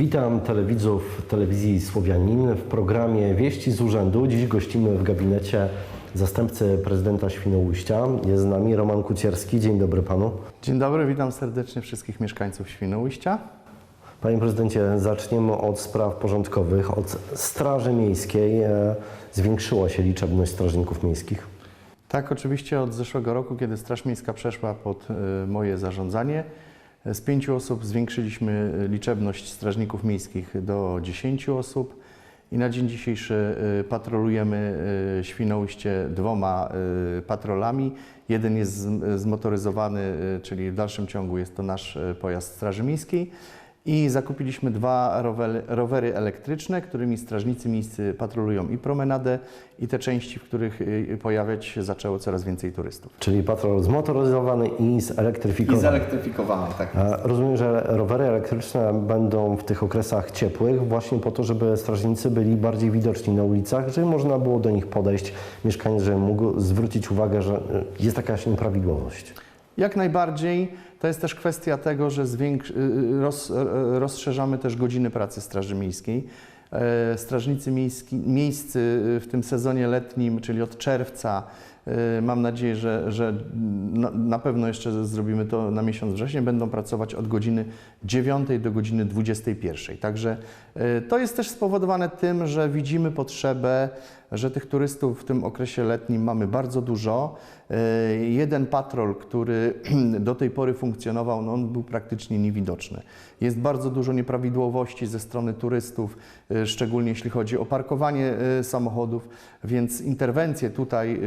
Witam telewidzów telewizji Słowianin w programie Wieści z Urzędu. Dziś gościmy w gabinecie zastępcy prezydenta Świnoujścia. Jest z nami Roman Kucierski. Dzień dobry panu. Dzień dobry, witam serdecznie wszystkich mieszkańców Świnoujścia. Panie prezydencie, zaczniemy od spraw porządkowych. Od Straży Miejskiej e, zwiększyła się liczebność strażników miejskich. Tak, oczywiście od zeszłego roku, kiedy Straż Miejska przeszła pod e, moje zarządzanie, z pięciu osób zwiększyliśmy e, liczebność strażników miejskich do 10 osób i na dzień dzisiejszy e, patrolujemy e, Świnoujście dwoma patrolami. Jeden jest zmotoryzowany, czyli w dalszym ciągu jest to nasz pojazd Straży Miejskiej. I zakupiliśmy dwa rowery, rowery elektryczne, którymi strażnicy miejscy patrolują i promenadę, i te części, w których y, pojawiać się zaczęło coraz więcej turystów. Czyli patrol zmotoryzowany i zelektryfikowany. zelektryfikowany, tak. E, Rozumiem, że rowery elektryczne będą w tych okresach ciepłych właśnie po to, żeby strażnicy byli bardziej widoczni na ulicach, żeby można było do nich podejść, mieszkaniec, żeby mógł zwrócić uwagę, że e, jest jakaś nieprawidłowość. Jak najbardziej. To jest też kwestia tego, że zwiększ, y, roz, y, rozszerzamy też godziny pracy Straży Miejskiej. E, Strażnicy miejski, miejscy y, w tym sezonie letnim, czyli od czerwca, y, mam nadzieję, że, że na, pewno jeszcze zrobimy to na miesiąc wrzesień, będą pracować od godziny 9 do godziny 21. Także y, to jest też spowodowane tym, że widzimy potrzebę, że tych turystów w tym okresie letnim mamy bardzo dużo. E, Jeden patrol, który do tej pory funkcjonował, no on był praktycznie niewidoczny. Jest bardzo dużo nieprawidłowości ze strony turystów, e, szczególnie jeśli chodzi o parkowanie e, samochodów, więc interwencje tutaj e,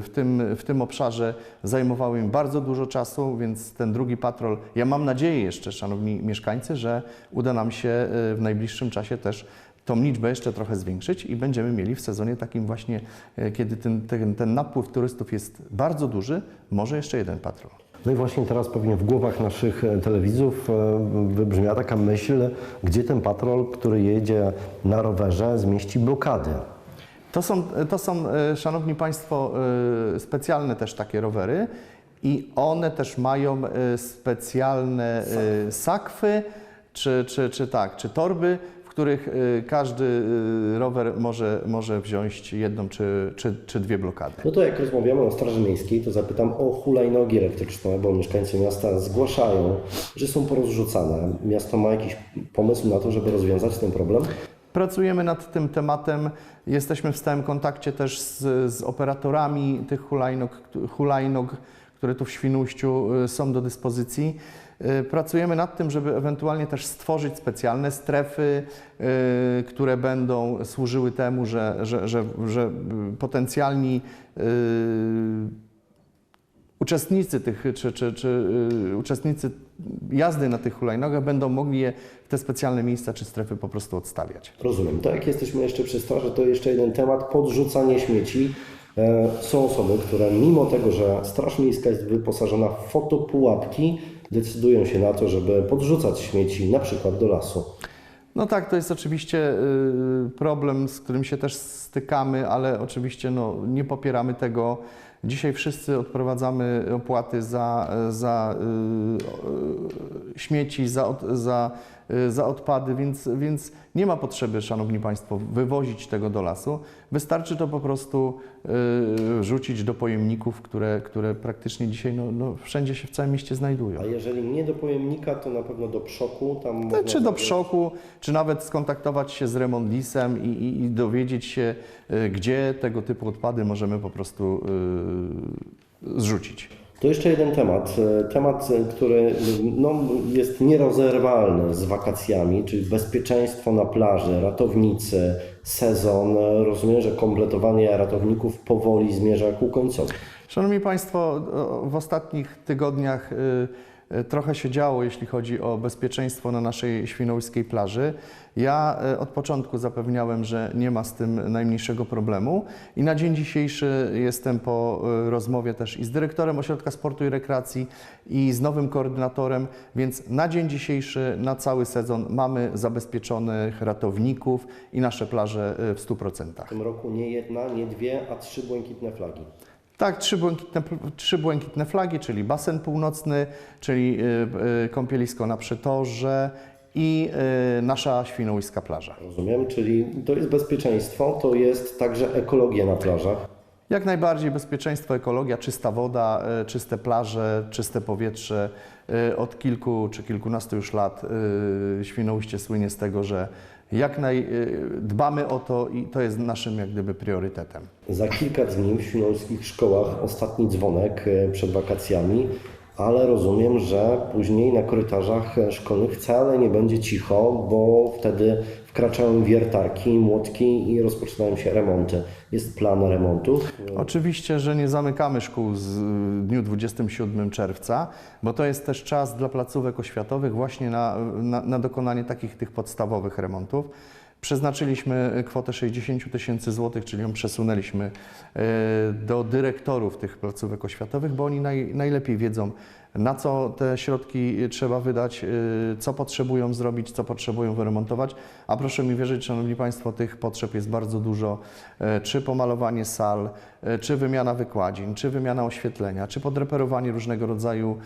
w tym, w tym obszarze zajmowały im bardzo dużo czasu, więc ten drugi patrol, ja mam nadzieję jeszcze, szanowni mieszkańcy, że uda nam się e, w najbliższym czasie też tą liczbę jeszcze trochę zwiększyć i będziemy mieli w sezonie takim właśnie, e, kiedy ten, ten, ten napływ turystów jest bardzo duży, może jeszcze jeden patrol. No i właśnie teraz pewnie w głowach naszych e, telewidzów e, wybrzmia taka myśl, gdzie ten patrol, który jedzie na rowerze, zmieści blokady. To są, to są, e, szanowni państwo, specjalne też takie rowery i one też mają e, specjalne e, sakwy, czy, czy, czy tak, czy torby, w których e, każdy rower może, może wziąć jedną czy, czy, czy dwie blokady. No to jak rozmawiamy o Straży Miejskiej, to zapytam o hulajnogi elektryczne, bo mieszkańcy miasta zgłaszają, że są porozrzucane. Miasto ma jakiś pomysł na to, żeby rozwiązać ten problem? Pracujemy nad tym tematem. Jesteśmy w stałym kontakcie też z, z operatorami tych hulajnog, hulajnog, które tu w Świnoujściu y, są do dyspozycji. Y, Pracujemy nad tym, żeby ewentualnie też stworzyć specjalne strefy, y, które będą służyły temu, że, że, że, że potencjalni uczestnicy tych, czy, czy, czy uczestnicy jazdy na tych hulajnogach będą mogli je w te specjalne miejsca czy strefy po prostu odstawiać. Rozumiem. To jak jesteśmy jeszcze przy straży, to jeszcze jeden temat, podrzucanie śmieci. E, Są osoby, które mimo tego, że Straż Miejska jest wyposażona w fotopułapki, decydują się na to, żeby podrzucać śmieci na przykład do lasu. No tak, to jest oczywiście y, problem, z którym się też stykamy, ale oczywiście no, nie popieramy tego. Dzisiaj wszyscy odprowadzamy opłaty za, za y, y, śmieci, za, za, za odpady, więc, więc nie ma potrzeby, Szanowni Państwo, wywozić tego do lasu. Wystarczy to po prostu y, rzucić do pojemników, które, które praktycznie dzisiaj no, no, wszędzie się w całym mieście znajdują. A jeżeli nie do pojemnika, to na pewno do przoku. Tam Czy do przoku, czy nawet skontaktować się z Remondlisem i, i, i dowiedzieć się, y, gdzie tego typu odpady możemy po prostu y, zrzucić. To jeszcze jeden temat. E, Temat, e, który no, jest nierozerwalny z wakacjami, czyli bezpieczeństwo na plaży, ratownicy, sezon. E, Rozumiem, że kompletowanie ratowników powoli zmierza ku końcowi. Szanowni Państwo, w ostatnich tygodniach y, y, trochę się działo, jeśli chodzi o bezpieczeństwo na naszej świnoujskiej plaży. Ja y, od początku zapewniałem, że nie ma z tym najmniejszego problemu i na dzień dzisiejszy jestem po y, rozmowie też i z dyrektorem Ośrodka Sportu i Rekreacji i z nowym koordynatorem, więc na dzień dzisiejszy, na cały sezon mamy zabezpieczonych ratowników i nasze plaże w 100%. W tym roku nie jedna, nie dwie, a trzy błękitne flagi. Tak, trzy błękitne, trzy błękitne flagi, czyli basen północny, czyli y, y, kąpielisko na Przetorze i e, nasza świnoujska plaża. Rozumiem, czyli to jest bezpieczeństwo, to jest także ekologia na plażach. Jak najbardziej bezpieczeństwo, ekologia, czysta woda, czyste plaże, czyste powietrze. Od kilku czy kilkunastu już lat Świnoujście słynie z tego, że jak naj, e, dbamy o to i to jest naszym jak gdyby priorytetem. Za kilka dni w świnoujskich szkołach ostatni dzwonek e, przed wakacjami, ale rozumiem, że później na korytarzach szkolnych wcale nie będzie cicho, bo wtedy wkraczają wiertarki, młotki i rozpoczynają się remonty. Jest plan remontów. Oczywiście, że nie zamykamy szkół z w dniu 27 czerwca, bo to jest też czas dla placówek oświatowych właśnie na, na, na dokonanie takich tych podstawowych remontów. Przeznaczyliśmy kwotę 60 000 tysięcy złotych, czyli ją przesunęliśmy e, do dyrektorów tych placówek oświatowych, bo oni naj, najlepiej wiedzą, na co te środki trzeba wydać, e, co potrzebują zrobić, co potrzebują wyremontować. A proszę mi wierzyć, Szanowni Państwo, tych potrzeb jest bardzo dużo. E, Czy pomalowanie sal, czy wymiana wykładzin, czy wymiana oświetlenia, czy podreperowanie różnego rodzaju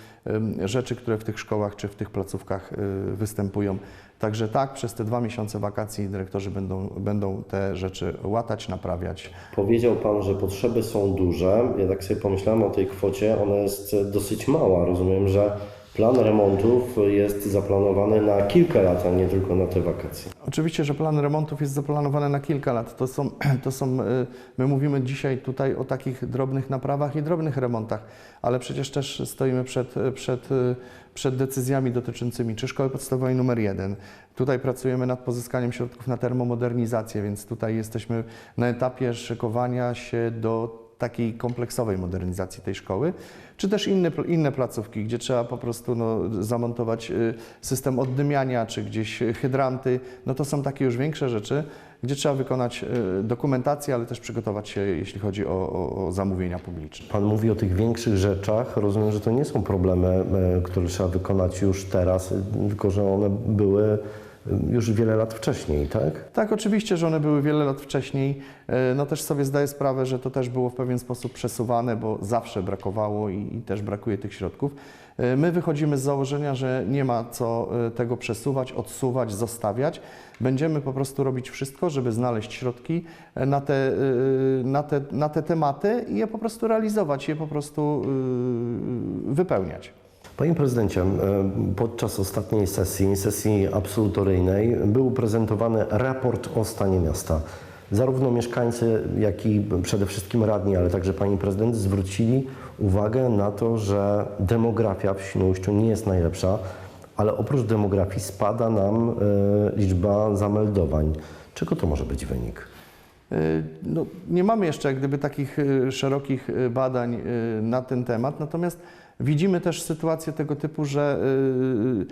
rzeczy, które w tych szkołach czy w tych placówkach występują. Także tak, przez te dwa miesiące wakacji dyrektorzy będą, będą te rzeczy łatać, naprawiać. Powiedział Pan, że potrzeby są duże. Ja tak sobie pomyślałem o tej kwocie, ona jest dosyć mała. Rozumiem, że plan remontów jest zaplanowany na kilka lat, a nie tylko na te wakacje. Oczywiście, że plan remontów jest zaplanowany na kilka lat. To są, to są, y, my mówimy dzisiaj tutaj o takich drobnych naprawach i drobnych remontach, ale przecież też stoimy przed, przed, y, przed decyzjami dotyczącymi czy szkoły podstawowej numer jeden. Tutaj pracujemy nad pozyskaniem środków na termomodernizację, więc tutaj jesteśmy na etapie szykowania się do takiej kompleksowej modernizacji tej szkoły, czy też inne, inne placówki, gdzie trzeba po prostu no, zamontować y, system oddymiania, czy gdzieś hydranty. No to są takie już większe rzeczy, gdzie trzeba wykonać y, dokumentację, ale też przygotować się, jeśli chodzi o, o, o zamówienia publiczne. Pan mówi o tych większych rzeczach. Rozumiem, że to nie są problemy, e, które trzeba wykonać już teraz, tylko że one były już wiele lat wcześniej, tak? Tak, oczywiście, że one były wiele lat wcześniej. E, No też sobie zdaję sprawę, że to też było w pewien sposób przesuwane, bo zawsze brakowało i, i też brakuje tych środków. E, My wychodzimy z założenia, że nie ma co e, tego przesuwać, odsuwać, zostawiać. Będziemy po prostu robić wszystko, żeby znaleźć środki na te, na te, na te tematy i je po prostu realizować, je po prostu wypełniać. Panie prezydencie, e, podczas ostatniej sesji, sesji absolutoryjnej, był prezentowany raport o stanie miasta. Zarówno mieszkańcy, jak i przede wszystkim radni, ale także pani prezydent zwrócili uwagę na to, że demografia w Świnoujściu nie jest najlepsza, ale oprócz demografii spada nam e, liczba zameldowań. Czego to może być wynik? Y, No, nie mamy jeszcze jak gdyby takich szerokich badań na ten temat, natomiast widzimy też sytuację tego typu, że y,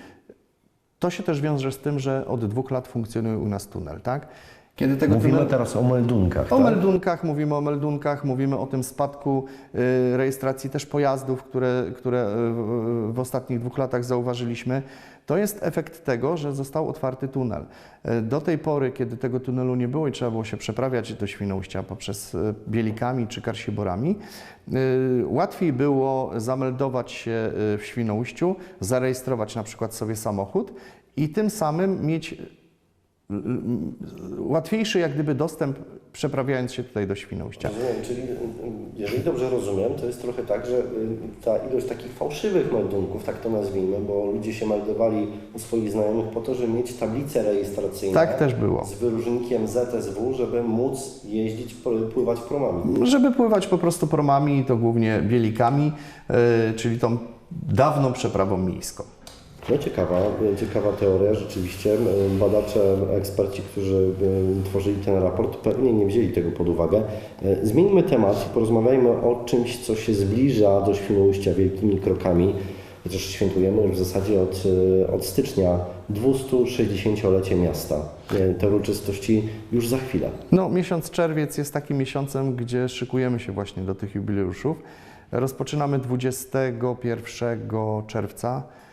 to się też wiąże z tym, że od dwóch lat funkcjonuje u nas tunel, tak? Kiedy tego Mówimy teraz o meldunkach. O tak? meldunkach, mówimy o meldunkach, mówimy o tym spadku y, rejestracji też pojazdów, które, które y, w- w ostatnich dwóch latach zauważyliśmy. To jest efekt tego, że został otwarty tunel. Y, Do tej pory, kiedy tego tunelu nie było i trzeba było się przeprawiać do Świnoujścia poprzez y, Bielikami czy Karsieborami, y, łatwiej było zameldować się y, w Świnoujściu, zarejestrować na przykład sobie samochód i tym samym mieć łatwiejszy jak gdyby dostęp przeprawiając się tutaj do Świnoujścia. Rozumiem, czyli y, jeżeli dobrze rozumiem, to jest trochę tak, że y, ta ilość takich fałszywych meldunków, tak to nazwijmy, bo ludzie się meldowali u swoich znajomych po to, żeby mieć tablice rejestracyjne Tak też było. z wyróżnikiem ZSW, żeby móc jeździć, pływać promami. Żeby pływać po prostu promami, to głównie bielikami, y, czyli tą dawną przeprawą miejską. No ciekawa, ciekawa teoria, rzeczywiście. Badacze, eksperci, którzy tworzyli ten raport, pewnie nie wzięli tego pod uwagę. Y, Zmieńmy temat i porozmawiajmy o czymś, co się zbliża do Świnoujścia wielkimi krokami. Chociaż świętujemy już w zasadzie od, y, od stycznia 260-lecie miasta. Y, Te uroczystości już za chwilę. No, miesiąc czerwiec jest takim miesiącem, gdzie szykujemy się właśnie do tych jubileuszów. Rozpoczynamy 21 czerwca e,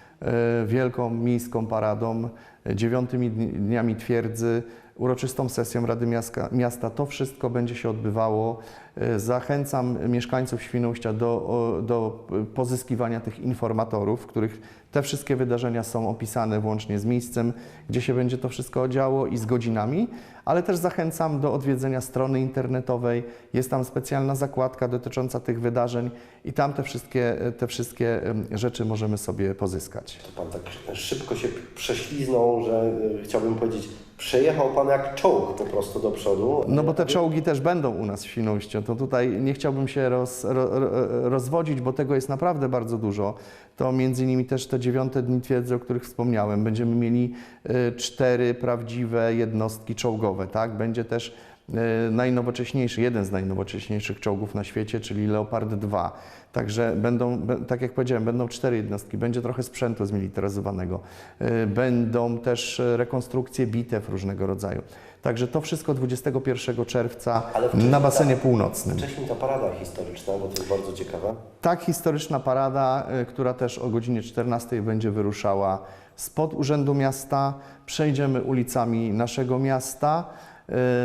wielką miejską paradą, e, dziewiątymi dni- dniami twierdzy, uroczystą sesją Rady Miasta. To wszystko będzie się odbywało E, Zachęcam mieszkańców Świnoujścia do, do pozyskiwania tych informatorów, w których te wszystkie wydarzenia są opisane włącznie z miejscem, gdzie się będzie to wszystko działo i z godzinami, ale też zachęcam do odwiedzenia strony internetowej. Jest tam specjalna zakładka dotycząca tych wydarzeń i tam te wszystkie, te wszystkie rzeczy możemy sobie pozyskać. To Pan tak szybko się prześliznął, że y, chciałbym powiedzieć, przejechał Pan jak czołg po prostu do przodu. No bo te czołgi też będą u nas w Świnoujściu. To tutaj nie chciałbym się roz, ro, ro, rozwodzić, bo tego jest naprawdę bardzo dużo. To między innymi też te dziewiąte dni twierdzy, o których wspomniałem. Będziemy mieli y, cztery prawdziwe jednostki czołgowe, tak? Będzie też najnowocześniejszy, jeden z najnowocześniejszych czołgów na świecie, czyli Leopard 2. Także będą, tak jak powiedziałem, będą cztery jednostki, będzie trochę sprzętu zmilitaryzowanego, y, będą też rekonstrukcje bitew różnego rodzaju. Także to wszystko 21 czerwca na basenie ta- północnym. Wcześniej ta parada historyczna, bo to jest bardzo ciekawe. Tak, historyczna parada, y, która też o godzinie 14 będzie wyruszała spod Urzędu Miasta. Przejdziemy ulicami naszego miasta,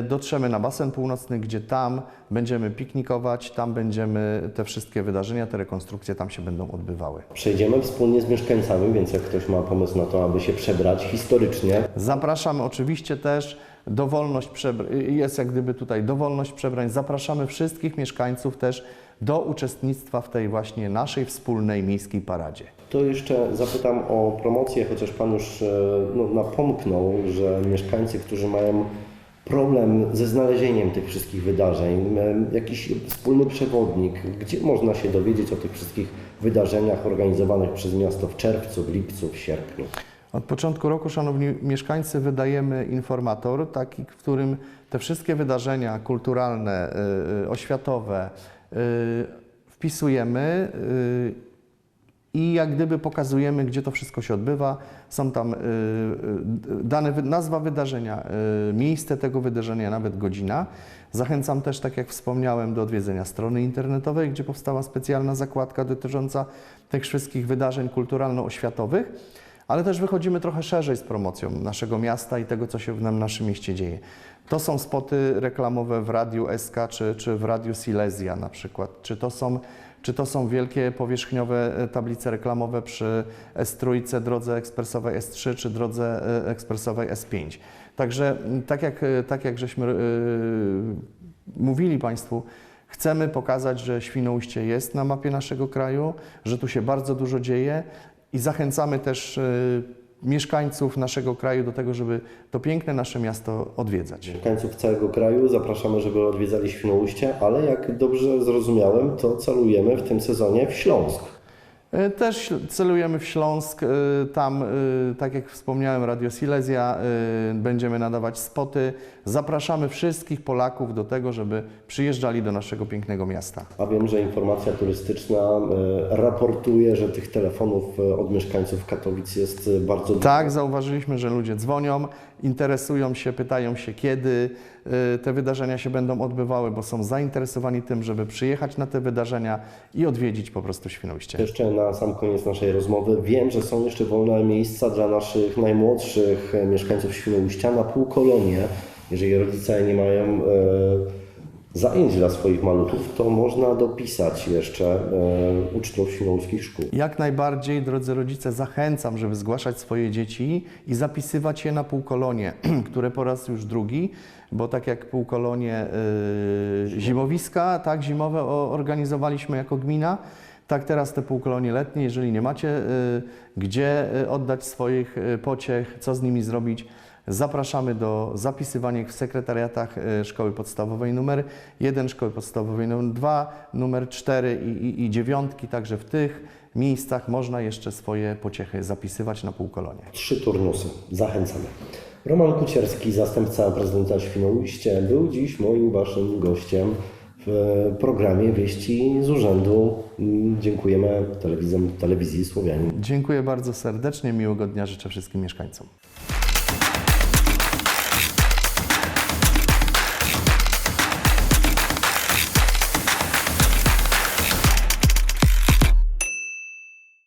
dotrzemy na basen północny, gdzie tam będziemy piknikować, tam będziemy te wszystkie wydarzenia, te rekonstrukcje tam się będą odbywały. Przejdziemy wspólnie z mieszkańcami, więc jak ktoś ma pomysł na to, aby się przebrać historycznie, Zapraszamy oczywiście też dowolność przebr- jest jak gdyby tutaj dowolność przebrań. Zapraszamy wszystkich mieszkańców też do uczestnictwa w tej właśnie naszej wspólnej miejskiej paradzie. to jeszcze zapytam o promocję, chociaż Pan już e, no, napomknął, że mieszkańcy, którzy mają problem ze znalezieniem tych wszystkich wydarzeń, e, jakiś wspólny przewodnik, gdzie można się dowiedzieć o tych wszystkich wydarzeniach organizowanych przez miasto w czerwcu, w lipcu, w sierpniu. Od początku roku, szanowni mieszkańcy, wydajemy informator, taki, w którym te wszystkie wydarzenia kulturalne, y, y, oświatowe y, wpisujemy i jak gdyby pokazujemy, gdzie to wszystko się odbywa. Są tam y, y, dane, nazwa wydarzenia, y, miejsce tego wydarzenia, nawet godzina. Zachęcam też, tak jak wspomniałem, do odwiedzenia strony internetowej, gdzie powstała specjalna zakładka dotycząca tych wszystkich wydarzeń kulturalno-oświatowych, ale też wychodzimy trochę szerzej z promocją naszego miasta i tego, co się w naszym mieście dzieje. To są spoty reklamowe w Radiu SK czy, czy w Radiu Silesia na przykład, czy to są czy to są wielkie powierzchniowe e, tablice reklamowe przy S3, drodze ekspresowej S3 czy drodze e, ekspresowej S5. Także tak jak, e, tak jak żeśmy e, mówili Państwu, chcemy pokazać, że Świnoujście jest na mapie naszego kraju, że tu się bardzo dużo dzieje i zachęcamy też e, mieszkańców naszego kraju do tego, żeby to piękne nasze miasto odwiedzać. Mieszkańców całego kraju zapraszamy, żeby odwiedzali Świnoujście, ale jak dobrze zrozumiałem, to celujemy w tym sezonie w Śląsk. E, Też celujemy w Śląsk. e, Tam, e, tak jak wspomniałem, Radio Silesia, będziemy nadawać spoty. Zapraszamy wszystkich Polaków do tego, żeby przyjeżdżali do naszego pięknego miasta. A wiem, że informacja turystyczna raportuje, że tych telefonów od mieszkańców Katowic jest bardzo dużo. Tak, zauważyliśmy, że ludzie dzwonią, interesują się, pytają się, kiedy e, te wydarzenia się będą odbywały, bo są zainteresowani tym, żeby przyjechać na te wydarzenia i odwiedzić po prostu Świnoujście. Jeszcze na sam koniec naszej rozmowy wiem, że są jeszcze wolne miejsca dla naszych najmłodszych mieszkańców Świnoujścia na półkolonie. Jeżeli rodzice nie mają e, zajęć dla swoich maluchów, to można dopisać jeszcze e, uczniów świnoujskich szkół. Jak najbardziej, drodzy rodzice, zachęcam, żeby zgłaszać swoje dzieci i zapisywać je na półkolonie, które po raz już drugi, bo tak jak półkolonie y, zimowiska, tak, zimowe organizowaliśmy jako gmina, tak teraz te półkolonie letnie, jeżeli nie macie y, gdzie y, oddać swoich y, pociech, co z nimi zrobić, Zapraszamy do zapisywania ich w sekretariatach e, Szkoły Podstawowej numer 1, Szkoły Podstawowej numer 2, numer 4 i, i, i dziewiątki, także w tych miejscach można jeszcze swoje pociechy zapisywać na półkolonie. Trzy turnusy. Zachęcamy. Roman Kucierski, zastępca prezydenta Świnoujście, był dziś moim waszym gościem w programie Wieści z Urzędu. Mm, Dziękujemy telewizjom, telewizji Słowianin. Dziękuję bardzo serdecznie, miłego dnia życzę wszystkim mieszkańcom.